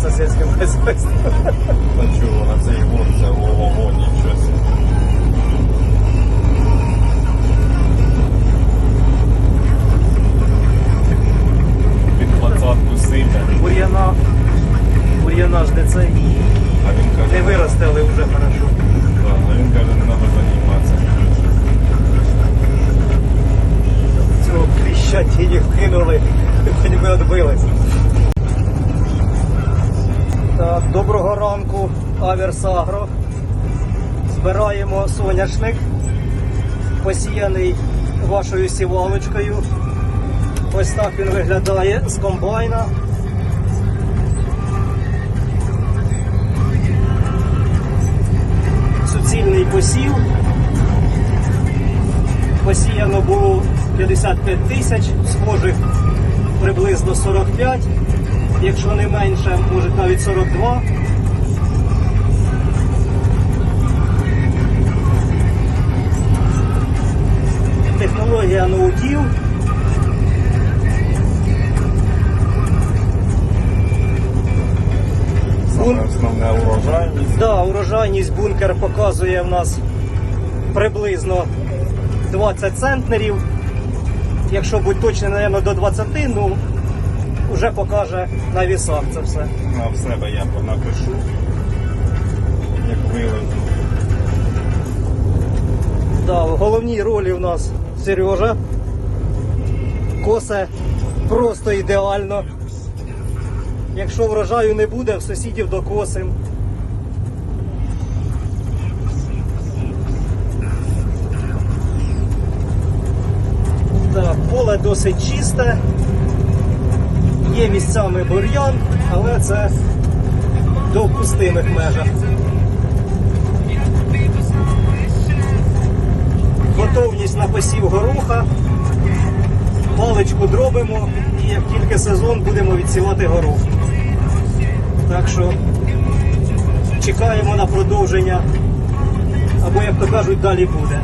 займатися сільським хазяйством. Та чого, на цей год це ого, нічого. Під сипе, Бур'яна, бур'яна ж де це і а він каже, не виростили вже хорошо. А він каже, не треба займатися. Цього кліща тіні вкинули, хоч би відбились. Так, доброго ранку, Аверс Агро. Збираємо соняшник, посіяний вашою сівалочкою. Ось так він виглядає з комбайна. Суцільний посів. Посіяно було 55 тисяч, схожих приблизно 45, якщо не менше, може навіть 42. Технологія ноутів. Саме урожайність. Да, урожайність бункер показує в нас приблизно 20 центнерів. Якщо бути точним, напевно, до 20, ну вже покаже на вісах це все. На в себе я понапишу, як вилежу. Да, в головній ролі в нас Сережа. Косе просто ідеально. Якщо врожаю не буде, в сусідів докосим. Так, поле досить чисте. Є місцями бур'ян, але це в допустимих межах. готовність на посів гороха. Паличку дробимо і як тільки сезон будемо відсівати горох. Так що чекаємо на продовження, або, як то кажуть, далі буде.